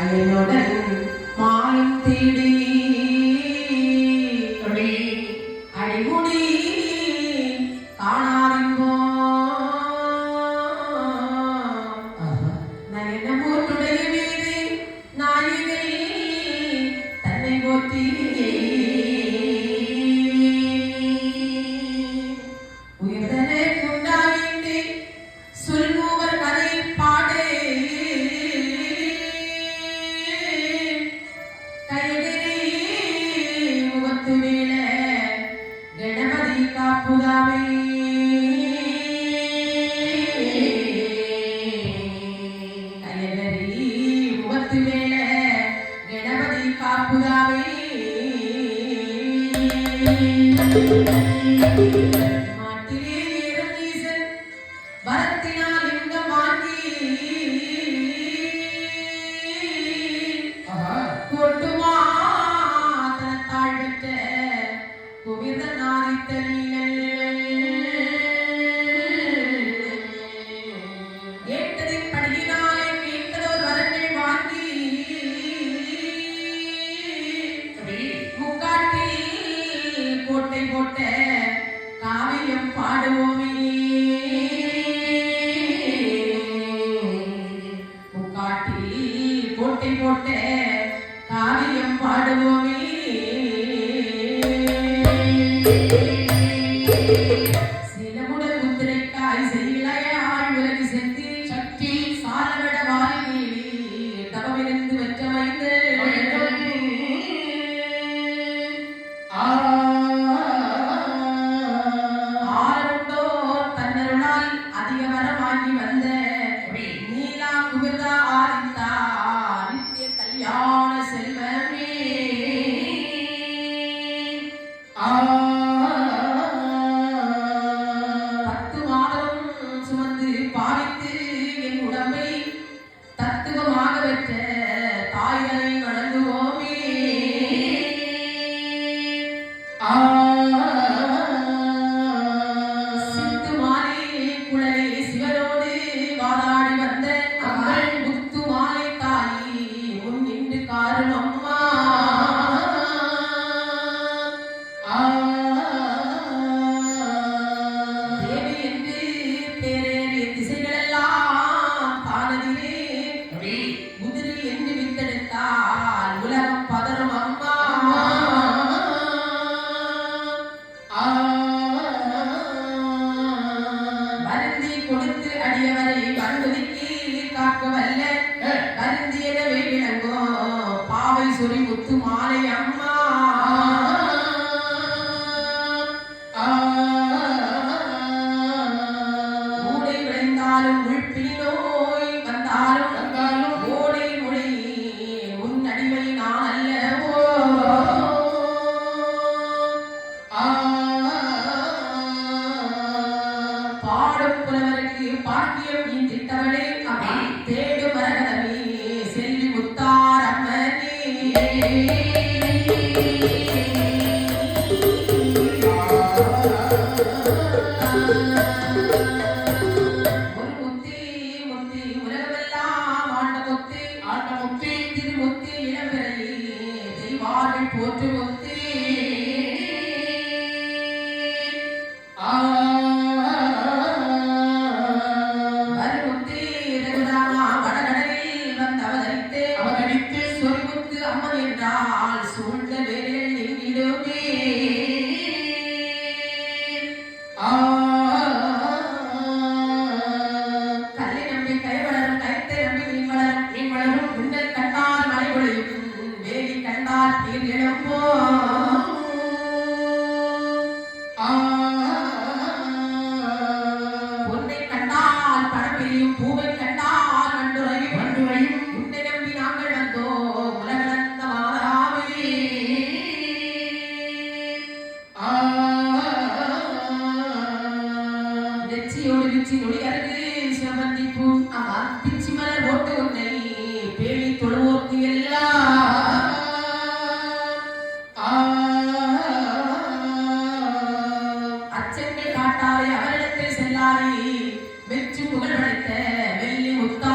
அயனுடன் மாயம் தேடி Thank you. காவியம் பாடுவோமே முக்காட்டில் போட்டி போட்ட காவியம் பாடுவோமே Ah. முதிரில் எங்கு வித்தெடுத்தால் உலகம் பதறும் அம்மா. வருந்தி கொடுத்து அடியவரை வருவதற்கு காக்க வல்ல வருந்தியதவே விளங்கோ. பாவை சொறி முத்து மாலை அம்மா. மூளை விளைந்தாலும் உள்பிடி நோய் வந்தாலும் பாடும் புலவருக்கு பாக்கியம் இந்தித்தவளே அவை தேடு மரகதமே செல்வி முத்தாரம்மனே போற்றுவோம். நெடியோடு நிச்சி நொடியர்கள் செவந்திப்பும் அமர் பிச்சி மலர் ஓட்டு உன்னை பேணி எல்லாம். அச்சங்கள் காட்டாரே அவரிடத்தில் செல்லாரே வெற்றி புகழ் படைத்த வெள்ளி முத்தா